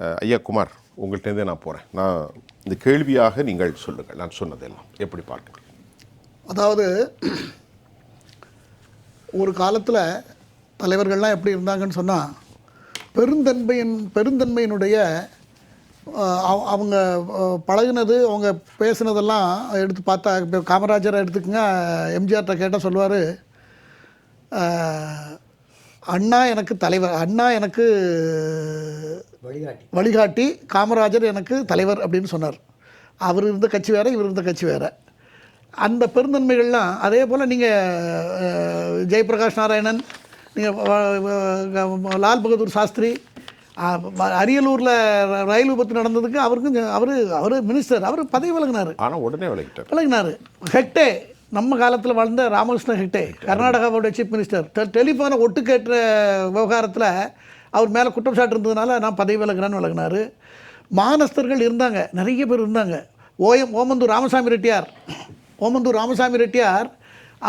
ஐயா குமார் உங்கள்கிட்டருந்தே நான் போகிறேன் நான் இந்த கேள்வியாக நீங்கள் சொல்லுங்கள். நான் சொன்னதெல்லாம் எப்படி பார்க்குறீங்க அதாவது ஒரு காலத்தில் தலைவர்கள்லாம் எப்படி இருந்தாங்கன்னு சொன்னால் பெருந்தன்மையின் பெருந்தன்மையினுடைய அவங்க பழகினது பழகுனது அவங்க பேசுனதெல்லாம் எடுத்து பார்த்தா இப்போ காமராஜரை எடுத்துக்கங்க எம்ஜிஆர்கிட்ட கேட்டால் சொல்லுவார் அண்ணா எனக்கு தலைவர் அண்ணா எனக்கு வழிகாட்டி. வழிகாட்டி காமராஜர் எனக்கு தலைவர் அப்படின்னு சொன்னார். அவர் இருந்த கட்சி வேறு இவர் இருந்த கட்சி வேறு. அந்த பெருந்தன்மைகள்லாம் அதே போல் நீங்கள் ஜெயபிரகாஷ் நாராயணன் நீங்கள் லால் பகதூர் சாஸ்திரி அரியலூரில் ரயில் விபத்து நடந்ததுக்கு அவருக்கும் அவர் அவர் மினிஸ்டர் அவர் பதவி விலகினார். ஆனால் உடனே விலகிட்டார். விலகினார். ஹெக்டே நம்ம காலத்தில் வாழ்ந்த ராமகிருஷ்ண ஹெக்டே கர்நாடகாவோட சீஃப் மினிஸ்டர் டெலிஃபோனை ஒட்டு கேட்ட விவகாரத்தில் அவர் மேலே குற்றம் சாட்டு இருந்ததுனால நான் பதவி விலகிறேன்னு விலகினார். மானஸ்தர்கள் இருந்தாங்க நிறைய பேர் இருந்தாங்க. ஓஎம் ஓமந்தூர் ராமசாமி ரெட்டியார் ஓமந்தூர் ராமசாமி ரெட்டியார்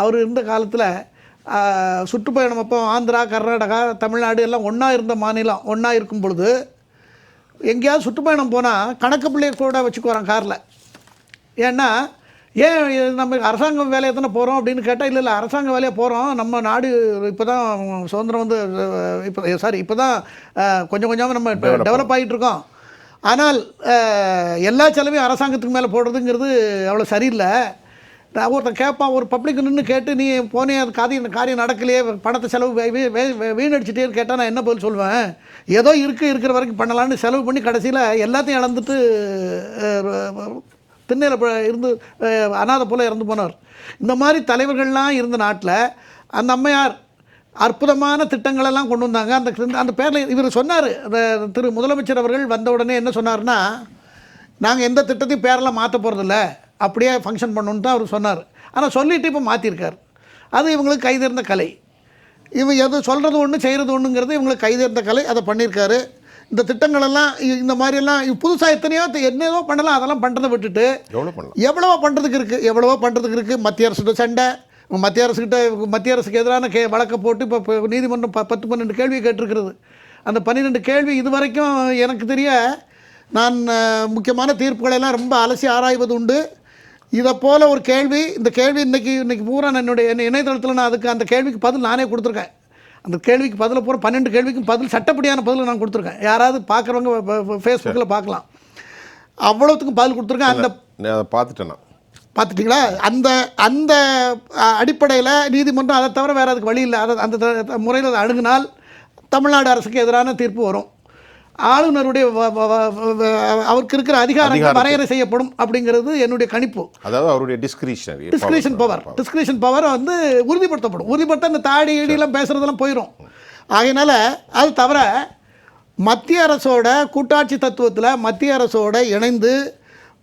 அவர் இருந்த காலத்தில் சுற்றுப்பயணம் அப்போ ஆந்திரா கர்நாடகா தமிழ்நாடு எல்லாம் ஒன்றா இருந்த மாநிலம் ஒன்றா இருக்கும் பொழுது எங்கேயாவது சுற்றுப்பயணம் போனால் கணக்கு பிள்ளைய கூட வச்சுக்குவாரான் காரில். ஏன்னா ஏன் நம்ம அரசாங்கம் வேலையை தானே போகிறோம் அப்படின்னு கேட்டால் இல்லை இல்லை அரசாங்க வேலையை போகிறோம் நம்ம நாடு இப்போ தான் சுதந்திரம் வந்து இப்போ சாரி இப்போ தான் கொஞ்சம் கொஞ்சமாக நம்ம டெவலப் ஆகிட்டு இருக்கோம் ஆனால் எல்லா செலவையும் அரசாங்கத்துக்கு மேலே போடுறதுங்கிறது அவ்வளோ சரியில்லை. நான் ஒருத்தன் கேட்பான் ஒரு பப்ளிக் நின்று கேட்டு நீ போனே அது காரியம் காரியம் நடக்கலையே பணத்தை செலவு வீணடிச்சிட்டேன்னு கேட்டால் நான் என்ன பதில் சொல்லுவேன் ஏதோ இருக்குது இருக்கிற வரைக்கும் பண்ணலான்னு செலவு பண்ணி கடைசியில் எல்லாத்தையும் இழந்துட்டு திண்ணையில் இருந்து அனாதை போல் இறந்து போனார் இந்த மாதிரி தலைவர்கள்லாம் இருந்த நாட்டில் அந்த அம்மையார் அற்புதமான திட்டங்களெல்லாம் கொண்டு வந்தாங்க. அந்த அந்த பேரில் இவர் சொன்னார். அந்த திரு முதலமைச்சர் அவர்கள் வந்த உடனே என்ன சொன்னார்னா நாங்கள் எந்த திட்டத்தையும் பேரெல்லாம் மாற்ற போகிறதில்ல அப்படியே ஃபங்க்ஷன் பண்ணணுன்னு தான் அவர் சொன்னார். ஆனால் சொல்லிட்டு இப்போ மாற்றிருக்கார் அது இவங்களுக்கு கைதேர்ந்த கலை. இவங்க எது சொல்கிறது ஒன்று செய்கிறது ஒன்றுங்கிறது இவங்களுக்கு கைதேர்ந்த கலை. அதை பண்ணியிருக்காரு இந்த திட்டங்களெல்லாம் இ- இந்த மாதிரியெல்லாம் புதுசாக எத்தனையோ தி- என்னவோ பண்ணலாம். அதெல்லாம் பண்ணுறதை விட்டுட்டு எவ்வளோ பண்ணலாம்? எவ்வளவோ பண்ணுறதுக்கு இருக்குது எவ்வளவோ பண்ணுறதுக்கு இருக்குது மத்திய அரசுகிட்ட சண்டை மத்திய அரசுக்கிட்ட மத்திய அரசுக்கு எதிரான கே வழக்கை போட்டு இப்போ நீதிமன்றம் ப பத்து பன்னெண்டு கேள்வி கேட்டிருக்கிறது. அந்த பன்னிரெண்டு கேள்வி இது வரைக்கும் எனக்கு தெரிய நான் முக்கியமான தீர்ப்புகளை எல்லாம் ரொம்ப அலசி ஆராய்வது உண்டு. இதை போல் ஒரு கேள்வி இந்த கேள்வி இன்றைக்கி இன்றைக்கி பூரா என்னுடைய என்ன இணையதளத்தில் நான் அதுக்கு அந்த கேள்விக்கு பதில் நானே கொடுத்துருக்கேன். அந்த கேள்விக்கு பதில பூரா பன்னெண்டு கேள்விக்கும் பதில் சட்டப்படியான பதில் நான் கொடுத்துருக்கேன். யாராவது பார்க்குறவங்க ஃபேஸ்புக்கில் பார்க்கலாம். அவ்வளோத்துக்கும் பதில் கொடுத்துருக்கேன். அந்த பார்த்துட்டேன் பார்த்துட்டிங்களா? அந்த அந்த அடிப்படையில் நீதிமன்றம் அதை தவிர வேறு அதுக்கு வழி இல்லை. அதை அந்த முறையில் அதை அணுகினால் தமிழ்நாடு அரசுக்கு எதிரான தீர்ப்பு வரும். ஆளுநருடைய அவருக்கு இருக்கிற அதிகாரங்கள் வரையறை செய்யப்படும் அப்படிங்கிறது என்னுடைய கணிப்பு. அதாவது அவருடைய discretionary discretion power discretion power வந்து உறுதிப்படுத்தப்படும். உறுதிப்படுத்த அந்த தாடி இடியெல்லாம் பேசுகிறதெல்லாம் போயிடும் ஆகையினால அது தவிர மத்திய அரசோட கூட்டாட்சி தத்துவத்தில் மத்திய அரசோட இணைந்து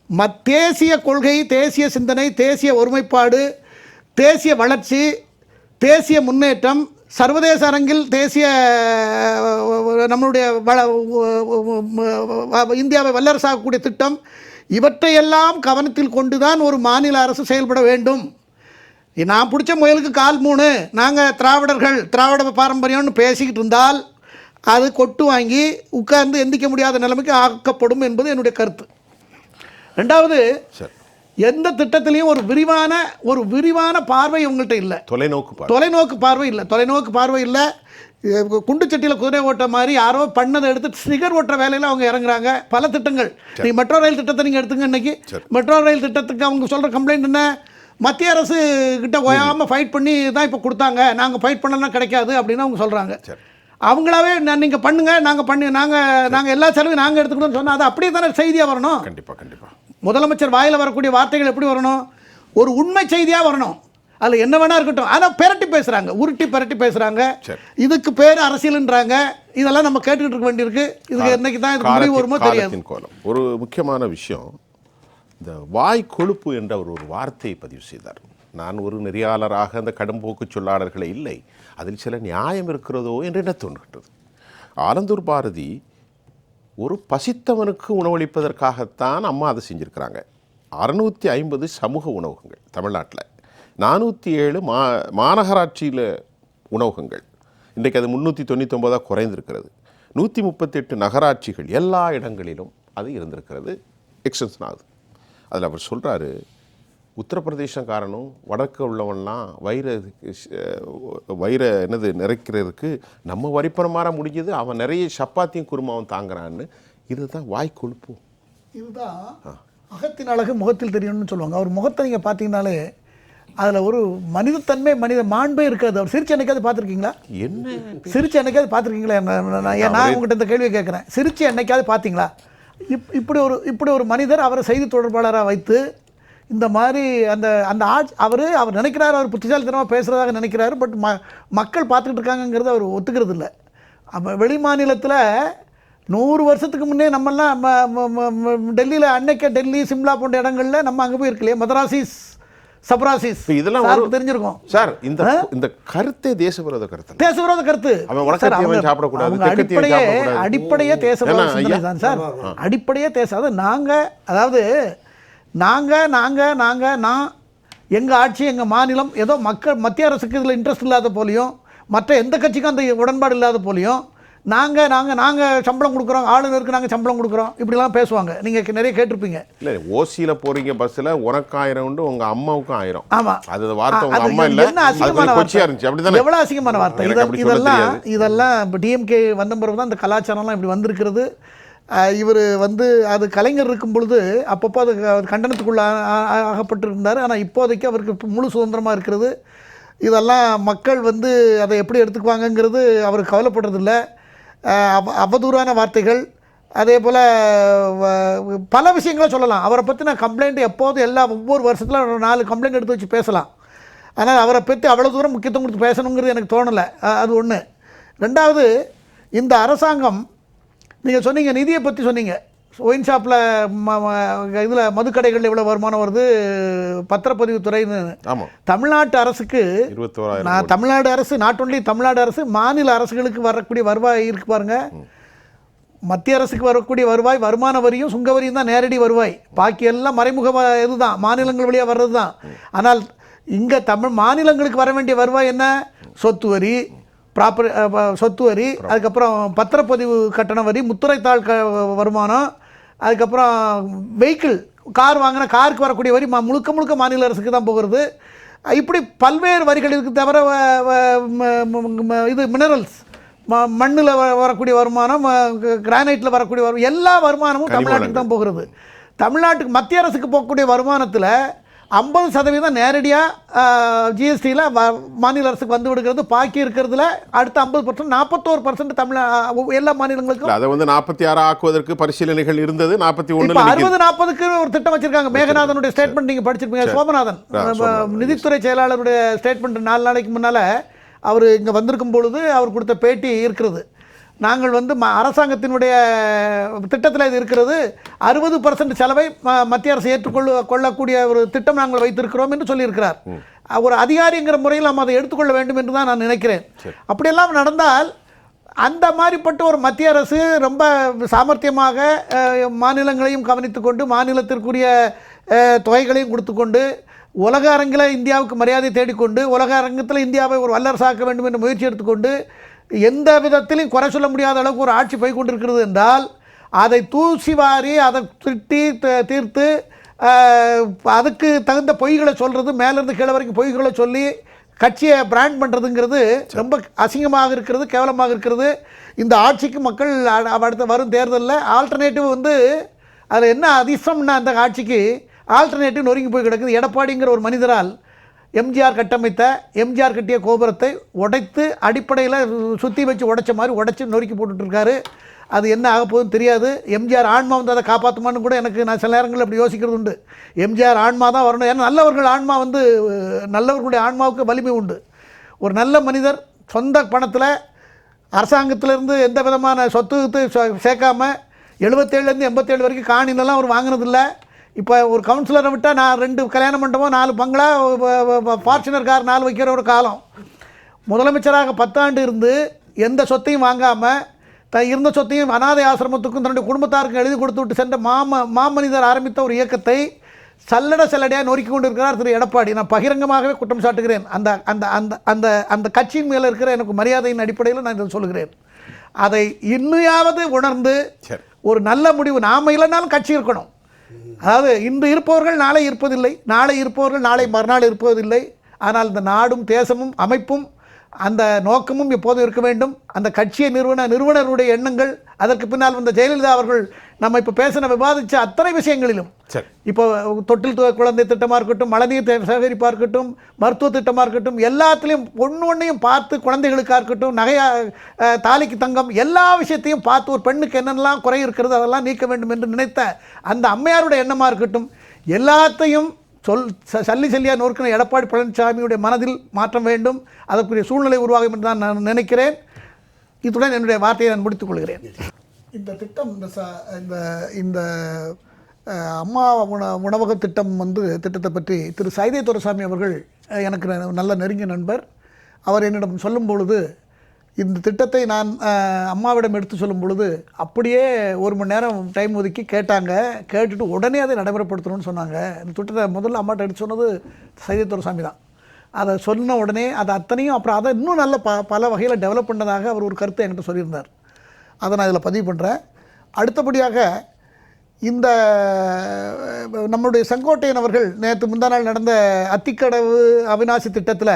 மத் தேசிய கொள்கை தேசிய சிந்தனை தேசிய ஒருமைப்பாடு தேசிய வளர்ச்சி தேசிய முன்னேற்றம் சர்வதேச அரங்கில் தேசிய நம்மளுடைய வள இந்தியாவை வல்லரசாகக்கூடிய திட்டம் இவற்றையெல்லாம் கவனத்தில் கொண்டுதான் ஒரு மாநில அரசு செயல்பட வேண்டும். நான் பிடிச்ச முயலுக்கு கால் மூணு நாங்கள் திராவிடர்கள் திராவிட பாரம்பரியம்னு பேசிக்கிட்டு இருந்தால் அது கொட்டு வாங்கி உட்கார்ந்து எந்திக்க முடியாத நிலைமைக்கு ஆக்கப்படும் என்பது என்னுடைய கருத்து. ரெண்டாவது சரி. எந்த திட்டத்திலையும் ஒரு விரிவான ஒரு விரிவான பார்வை உங்கள்கிட்ட இல்லை. தொலைநோக்கு தொலைநோக்கு பார்வை இல்லை. தொலைநோக்கு பார்வை இல்லை. குண்டு சட்டியில் குதிரை ஓட்ட மாதிரி யாரோ பண்ணதை எடுத்து ஸ்டிகர் ஓட்டுற வேலையில் அவங்க இறங்குறாங்க. பல திட்டங்கள். நீ மெட்ரோ ரயில் திட்டத்தை நீங்கள் எடுத்துங்க இன்னைக்கு. மெட்ரோ ரயில் திட்டத்துக்கு அவங்க சொல்கிற கம்ப்ளைண்ட் என்ன? மத்திய அரசு கிட்ட ஓயாமல் ஃபைட் பண்ணி தான் இப்போ கொடுத்தாங்க. நாங்கள் ஃபைட் பண்ணலாம் கிடைக்காது அப்படின்னு அவங்க சொல்கிறாங்க அவங்களாவே நீங்கள் பண்ணுங்க. நாங்கள் பண்ணி நாங்கள் நாங்கள் எல்லா செலவையும் நாங்கள் எடுத்துக்கணும்னு சொன்னால் அது அப்படியே தானே செய்தியாக வரணும்? கண்டிப்பாக கண்டிப்பாக முதலமைச்சர் வாயில் வரக்கூடிய வார்த்தைகள் எப்படி வரணும்? ஒரு உண்மை செய்தியாக வரணும். அதில் என்ன வேணா இருக்கட்டும். ஆனால் பெரட்டி பேசுகிறாங்க உருட்டி பெரட்டி பேசுகிறாங்க. இதுக்கு பேர் அரசியல்ன்றாங்க. இதெல்லாம் நம்ம கேட்டுக்கிட்டு இருக்க வேண்டியிருக்கு. இதுக்கு என்னைக்கு தான் இதுக்கு முடிவு வருமோ தெரியாது. ஒரு முக்கியமான விஷயம். இந்த வாய் கொழுப்பு என்ற அவர் ஒரு வார்த்தையை பதிவு செய்தார். நான் ஒரு நெறியாளராக அந்த கடும்போக்கு சொல்லாளர்களே இல்லை. அதில் சில நியாயம் இருக்கிறதோ என்று என்ன தோன்றுகின்றது? ஆலந்தூர் பாரதி ஒரு பசித்தவனுக்கு உணவளிப்பதற்காகத்தான் அம்மா அதை செஞ்சுருக்கிறாங்க. அறுநூற்றி ஐம்பது சமூக உணவகங்கள் தமிழ்நாட்டில். நானூற்றி ஏழு மா மாநகராட்சியில் உணவகங்கள். இன்றைக்கு அது முந்நூற்றி தொண்ணூத்தொம்பதாக குறைந்திருக்கிறது. நூற்றி முப்பத்தெட்டு நகராட்சிகள் எல்லா இடங்களிலும் அது இருந்திருக்கிறது. எக்ஸ்டென்ஷன் ஆகுது. அதில் அவர் சொல்கிறாரு உத்தரப்பிரதேசக்காரனும் வடக்கு உள்ளவன்லாம் வயிறு அஹ், வயிறை என்னது நிறைக்கிறதுக்கு நம்ம வரிப்பணம் மாற முடிஞ்சது அவன் நிறைய சப்பாத்தியும் குருமாவும் தாங்குறான்னு. இதுதான் வாய் கொழுப்பு. இதுதான் அகத்தின் அழகு முகத்தில் தெரியணும்னு சொல்லுவாங்க. அவர் முகத்தை நீங்கள் பார்த்தீங்கனாலே அதில் ஒரு மனிதத்தன்மை மனித மாண்பே இருக்காது. அவர் சிரிச்சு என்னைக்காவது பார்த்துருக்கீங்களா? என்ன? சிரிச்சு என்னைக்காவது பார்த்துருக்கீங்களா? நான் உங்கள்கிட்ட இந்த கேள்வியை கேட்குறேன். சிரிச்சு என்னைக்காவது பார்த்தீங்களா? இப் இப்படி ஒரு இப்படி ஒரு மனிதர் அவரை செய்தி தொடர்பாளராக வைத்து இந்த மாதிரி அந்த அந்த ஆட்சி அவர் அவர் நினைக்கிறார் அவர் புத்திசாலித்தனமாக பேசுகிறதாக நினைக்கிறாரு பட் ம மக்கள் பார்த்துக்கிட்டு இருக்காங்கங்கிறத அவர் ஒத்துக்கிறது இல்லை அப்போ வெளி மாநிலத்தில் நூறு வருஷத்துக்கு முன்னே நம்மெல்லாம் டெல்லியில் அன்னைக்கே டெல்லி சிம்லா போன்ற இடங்கள்ல நம்ம அங்கே போய் இருக்கலையே மதராசிஸ் சப்ராசிஸ் இதெல்லாம் தெரிஞ்சிருக்கும். சார் இந்த இந்த கருத்தே தேச விரோத கருத்து. தேச விரோத கருத்து சாப்பிடக்கூடாது, அடிப்படையே. அடிப்படையே தேச விரோத ஏன்னா, சிந்தனை ஐயா- தான் சார் அடிப்படையே தேச அதாவது நாங்க அதாவது நாங்க நாங்க நாங்க நான் எங்க ஆட்சி எங்க மாநிலம் ஏதோ மக்கள் மத்திய அரசுக்கு இதுல இன்ட்ரெஸ்ட் இல்லாத போலியும் மற்ற எந்த கட்சிக்கும் அந்த உடன்பாடு இல்லாத போலியும் நாங்க நாங்க நாங்க சம்பளம் கொடுக்குறோம் ஆளுநருக்கு நாங்க சம்பளம் கொடுக்குறோம் இப்படிலாம் பேசுவாங்க. நீங்க நிறைய கேட்டிருப்பீங்க. இல்ல ஓசியில போறீங்க பஸ்ல உனக்கு ஆயிரம் உண்டு உங்க அம்மாவுக்கும் ஆயிரம். ஆமா. அது வார்த்தை அம்மா இல்ல. என்ன அசிங்கமான வார்த்தை? இருந்துச்சு அப்படிதானே? எவ்வளவு அசிங்கமான வார்த்தை? அப்படி இதெல்லாம். இதெல்லாம் இப்போ டிஎம்கே வந்த பிறகு தான் இந்த கலாச்சாரம்லாம் இப்படி வந்திருக்கிறது. இவர் வந்து அது கலைஞர் இருக்கும் பொழுது அப்பப்போ அது க- கண்டனத்துக்குள்ள ஆகப்பட்டிருந்தார். ஆனால் இப்போதைக்கு அவருக்கு முழு சுதந்திரமாக இருக்கிறது. இதெல்லாம் மக்கள் வந்து அதை எப்படி எடுத்துக்குவாங்கங்கிறது அவர் கவலைப்படுறதில்ல. அவ அவதூறான வார்த்தைகள். அதே போல் பல விஷயங்களை சொல்லலாம். அவரை பற்றி நான் கம்ப்ளைண்ட் எப்போதும் எல்லா ஒவ்வொரு வருஷத்தில் ஒரு நாலு கம்ப்ளைண்ட் எடுத்து வச்சு பேசலாம். ஆனால் அவரை பற்றி அவ்வளோ தூரம் முக்கியத்துவம் கொடுத்து பேசணுங்கிறது எனக்கு தோணலை. அது ஒன்று ரெண்டாவது இந்த அரசாங்கம் நீங்கள் சொன்னீங்க நிதியை பற்றி சொன்னீங்க. ஒயின் ஷாப்பில் இதில் மதுக்கடைகளில் இவ்வளோ வருமானம் வருது பத்திரப்பதிவுத்துறைன்னு ஆமா. தமிழ்நாட்டு அரசுக்கு நான் தமிழ்நாடு அரசு நாட் ஒன்லி தமிழ்நாடு அரசு மாநில அரசுகளுக்கு வரக்கூடிய வருவாய் இருக்கு பாருங்க. மத்திய அரசுக்கு வரக்கூடிய வருவாய் வருமான வரியும் சுங்க வரியும் தான் நேரடி வருவாய். பாக்கி எல்லாம் மறைமுக இதுதான் மாநிலங்கள் வழியாக வர்றது தான் ஆனால் இங்கே தமிழ் மாநிலங்களுக்கு வர வேண்டிய வருவாய் என்ன? சொத்து வரி ப்ராப்பர் சொத்து வரி அதுக்கப்புறம் பத்திரப்பதிவு கட்டண வரி முத்துரைத்தாள் க வருமானம் அதுக்கப்புறம் வெஹிக்கிள் கார் வாங்கின காருக்கு வரக்கூடிய வரி மா- முழுக்க முழுக்க மாநில அரசுக்கு தான் போகிறது. இப்படி பல்வேறு வரிகள் இதுக்கு தவிர ம- ம- ம- இது மினரல்ஸ் மண்ணில் வரக்கூடிய வருமானம் கிரானைட்டில் வரக்கூடிய வருமானம் எல்லா வருமானமும் தமிழ்நாட்டுக்கு தான் போகிறது. தமிழ்நாட்டுக்கு மத்திய அரசுக்கு போகக்கூடிய வருமானத்தில் ஐம்பது சதவீதம் நேரடியாக ஜிஎஸ்டியில் மாநில அரசுக்கு வந்து விடுகிறது பாக்கி இருக்கிறதுல அடுத்த ஐம்பது பர்சன்ட் நாற்பத்தோரு பர்சன்ட் தமிழ் எல்லா மாநிலங்களுக்கும். அதை வந்து நாற்பத்தி ஆறு ஆக்குவதற்கு பரிசீலனைகள் இருந்தது நாற்பத்தி ஒண்ணுல அறுபது நாற்பதுக்கு ஒரு திட்டம் வச்சிருக்காங்க. மேகநாதனுடைய ஸ்டேட்மெண்ட் நீங்க படிச்சிருப்பீங்க. சோமநாதன். நிதித்துறை செயலாளருடைய ஸ்டேட்மெண்ட் நாலு நாளைக்கு முன்னால அவர் இங்க வந்திருக்கும் பொழுது அவர் கொடுத்த பேட்டி இருக்கிறது. நாங்கள் வந்து ம- அரசாங்கத்தினுடைய திட்டத்தில் இது இருக்கிறது. அறுபது பர்சன்ட் செலவை ம- மத்திய அரசு ஏற்றுக்கொள்ள கொள்ளக்கூடிய ஒரு திட்டம் நாங்கள் வைத்திருக்கிறோம் என்று சொல்லியிருக்கிறார். ஒரு அதிகாரிங்கிற முறையில் நாம் அதை எடுத்துக்கொள்ள வேண்டும் என்று தான் நான் நினைக்கிறேன். அப்படியெல்லாம் நடந்தால் அந்த மாதிரிப்பட்ட ஒரு மத்திய அரசு ரொம்ப சாமர்த்தியமாக மாநிலங்களையும் கவனித்து கொண்டு மாநிலத்திற்குரிய தொகைகளையும் கொடுத்துக்கொண்டு உலக அரங்கில் இந்தியாவுக்கு மரியாதை தேடிக்கொண்டு உலக அரங்கத்தில் இந்தியாவை ஒரு வல்லரசாக்க வேண்டும் என்ற முயற்சி எடுத்துக்கொண்டு எந்த விதத்திலும் குறை சொல்ல முடியாத அளவுக்கு ஒரு ஆட்சி போய் கொண்டிருக்கிறது என்றால் அதை தூசி வாரி அதை திட்டி த- தீர்த்து அதுக்கு தகுந்த பொய்களை சொல்கிறது மேலேருந்து கீழே வரைக்கும் பொய்களை சொல்லி கட்சியை பிராண்ட் பண்ணுறதுங்கிறது ரொம்ப அசிங்கமாக இருக்கிறது கேவலமாக இருக்கிறது. இந்த ஆட்சிக்கு மக்கள் அடுத்த வரும் தேர்தலில் ஆல்டர்னேட்டிவ் வந்து அதில் என்ன அதிசம்னா அந்த ஆட்சிக்கு ஆல்டர்னேட்டிவ் நொறுங்கி போய் கிடக்குது. எடப்பாடிங்கிற ஒரு மனிதரால் எம்ஜிஆர் கட்டமைத்த எம்ஜிஆர் கட்டிய கோபுரத்தை உடைத்து அடிப்படையில் சுற்றி வச்சு உடைச்ச மாதிரி உடைச்சி நொறுக்கி போட்டுட்ருக்காரு. அது என்ன ஆக போகுதுன்னு தெரியாது. எம்ஜிஆர் ஆன்மா வந்து அதை காப்பாற்றுமான்னு கூட எனக்கு நான் சில நேரங்களில் அப்படி யோசிக்கிறது உண்டு. எம்ஜிஆர் ஆன்மா தான் வரணும். ஏன்னா நல்லவர்கள் ஆன்மா வந்து நல்லவர்களுடைய ஆன்மாவுக்கு வலிமை உண்டு. ஒரு நல்ல மனிதர் சொந்த பணத்தில் அரசாங்கத்திலேருந்து எந்த விதமான சொத்து சேர்க்காமல் சே- எழுபத்தேழுலேருந்து எண்பத்தேழு வரைக்கும் காணிலெல்லாம் அவர் வாங்கினதில்லை. இப்போ ஒரு கவுன்சிலரை விட்டால் நான் ரெண்டு கல்யாண மண்டபம் நாலு பங்களா ஃபார்ச்சுனர் கார் நாலு வைக்கிற ஒரு காலம். முதலமைச்சராக பத்தாண்டு இருந்து எந்த சொத்தையும் வாங்காமல் த இருந்த சொத்தையும் அனாதை ஆசிரமத்துக்கும் தன்னுடைய குடும்பத்தாருக்கும் எழுதி கொடுத்து விட்டு சென்ற மாம மாமனிதர் ஆரம்பித்த ஒரு இயக்கத்தை சல்லட சல்லடையாக நொறுக்கி கொண்டு இருக்கிறார் திரு எடப்பாடி. நான் பகிரங்கமாகவே குற்றம் சாட்டுகிறேன். அந்த அந்த அந்த அந்த அந்த கட்சியின் மேலே இருக்கிற எனக்கு மரியாதையின் அடிப்படையில் நான் இதை சொல்லுகிறேன். அதை இன்னுயாவது உணர்ந்து ஒரு நல்ல முடிவு நாம இல்லைனாலும் கட்சி இருக்கணும். அதாவது இன்று இருப்பவர்கள் நாளை இருப்பதில்லை நாளை இருப்பவர்கள் நாளை மறுநாள் இருப்பதில்லை. ஆனால் இந்த நாடும் தேசமும் அமைப்பும் அந்த நோக்கமும் எப்போதும் இருக்க வேண்டும். அந்த கட்சியை நிறுவன நிறுவனருடைய எண்ணங்கள் அதற்கு பின்னால் வந்த ஜெயலலிதா அவர்கள் நம்ம இப்போ பேசின விவாதித்த அத்தனை விஷயங்களிலும் சரி. இப்போ தொட்டில் குழந்தை திட்டமாக இருக்கட்டும் மழைநீர் சேகரிப்பாக இருக்கட்டும் மருத்துவ திட்டமாக இருக்கட்டும் எல்லாத்துலேயும் ஒன்று ஒன்றையும் பார்த்து குழந்தைகளுக்காக இருக்கட்டும் நகையா தாலிக்கு தங்கம் எல்லா விஷயத்தையும் பார்த்து ஒரு பெண்ணுக்கு என்னென்னலாம் குறை இருக்கிறது அதெல்லாம் நீக்க வேண்டும் என்று நினைத்த அந்த அம்மையாருடைய எண்ணமாக இருக்கட்டும் எல்லாத்தையும் சொல் சல்லி சல்லியா நோக்கின எடப்பாடி பழனிசாமியுடைய மனதில் மாற்றம் வேண்டும் அதற்குரிய சூழ்நிலை உருவாகும் என்று தான் நான் நினைக்கிறேன். இத்துடன் என்னுடைய வார்த்தையை நான் முடித்துக்கொள்கிறேன் இந்த திட்டம் இந்த ச இந்த இந்த அம்மா உண உணவக திட்டம் வந்து திட்டத்தை பற்றி திரு சைதை துரசாமி அவர்கள் எனக்கு நல்ல நெருங்கிய நண்பர். அவர் என்னிடம் சொல்லும் பொழுது இந்த திட்டத்தை நான் அம்மாவிடம் எடுத்து சொல்லும் பொழுது அப்படியே ஒரு மணி நேரம் டைம் ஒதுக்கி கேட்டாங்க. கேட்டுட்டு உடனே அதை நடைமுறைப்படுத்தணும்னு சொன்னாங்க. இந்த திட்டத்தை முதல்ல அம்மாட்ட எடுத்து சொன்னது சைதத்துரசாமி தான். அதை சொன்ன உடனே அது அத்தனையும் அப்புறம் அதை இன்னும் நல்ல ப பல வகையில் டெவலப் பண்ணதாக அவர் ஒரு கருத்தை என்கிட்ட சொல்லியிருந்தார். அதை நான் இதில் பதிவு பண்ணுறேன் அடுத்தபடியாக இந்த நம்மளுடைய செங்கோட்டையன் அவர்கள் நேற்று முந்தா நாள் நடந்த அத்திக்கடவு அவிநாசி திட்டத்தில்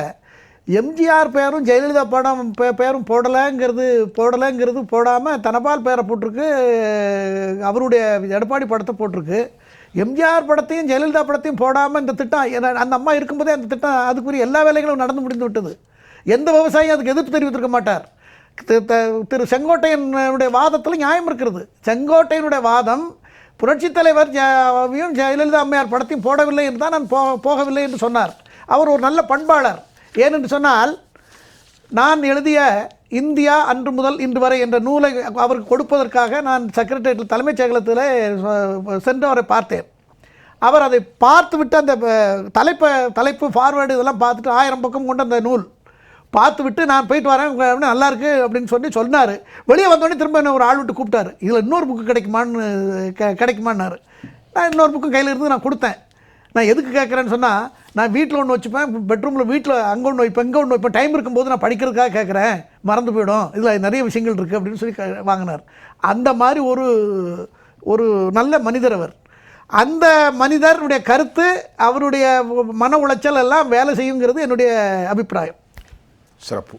எம்ஜிஆர் பேரும் ஜெயலலிதா படம் பே பேரும் போடலைங்கிறது போடலைங்கிறது போடாமல் தனபால் பேரை போட்டிருக்கு அவருடைய எடப்பாடி படத்தை போட்டிருக்கு. எம்ஜிஆர் படத்தையும் ஜெயலலிதா படத்தையும் போடாமல் இந்த திட்டம் அந்த அம்மா இருக்கும்போதே அந்த திட்டம் அதுக்குரிய எல்லா வேலைகளும் நடந்து முடிந்து விட்டது. எந்த விவசாயியும் அதுக்கு எதிர்ப்பு தெரிவித்திருக்க மாட்டார். த- திரு செங்கோட்டையனுடைய வாதத்தில் நியாயம் இருக்கிறது. செங்கோட்டையனுடைய வாதம் புரட்சித் தலைவர் ஜெயலலிதா அம்மையார் படத்தையும் போடவில்லை என்று தான் நான் போ போகவில்லை என்று சொன்னார். அவர் ஒரு நல்ல பண்பாளர். ஏனென்று சொன்னால் நான் எழுதிய இந்தியா அன்று முதல் இன்று வரை என்ற நூலை அவருக்கு கொடுப்பதற்காக நான் செக்ரட்டரியேட்டில் தலைமைச் செயலகத்தில் சென்று அவரை பார்த்தேன். அவர் அதை பார்த்துவிட்டு அந்த தலைப்பை தலைப்பு ஃபார்வேர்டு இதெல்லாம் பார்த்துட்டு ஆயிரம் பக்கம் கொண்ட அந்த நூல் பார்த்துவிட்டு நான் போயிட்டு வரேன் அப்படின்னு நல்லா இருக்கு அப்படின்னு சொல்லி சொன்னார். வெளியே வந்தோடனே திரும்ப என்ன ஒரு ஆள் விட்டு கூப்பிட்டாரு. இதில் இன்னொரு புக்கு கிடைக்குமான்னு கெ கிடைக்குமான்னாரு. நான் இன்னொரு புக்கும் கையில் இருந்து நான் கொடுத்தேன். நான் எதுக்கு கேட்குறேன்னு சொன்னால் நான் வீட்டில் ஒன்று வச்சுப்பேன் பெட்ரூமில் வீட்டில் அங்கே ஒன்று வைப்பேன் இங்கே ஒன்று வைப்பேன். டைம் இருக்கும்போது நான் படிக்கிறதுக்காக கேட்குறேன் மறந்து போயிடும். இதில் நிறைய விஷயங்கள் இருக்குது அப்படின்னு சொல்லி வாங்கினார். அந்த மாதிரி ஒரு ஒரு நல்ல மனிதர் அவர். அந்த மனிதருடைய கருத்து அவருடைய மன உளைச்சல் எல்லாம் வேலை செய்யுங்கிறது என்னுடைய அபிப்பிராயம். சிறப்பு.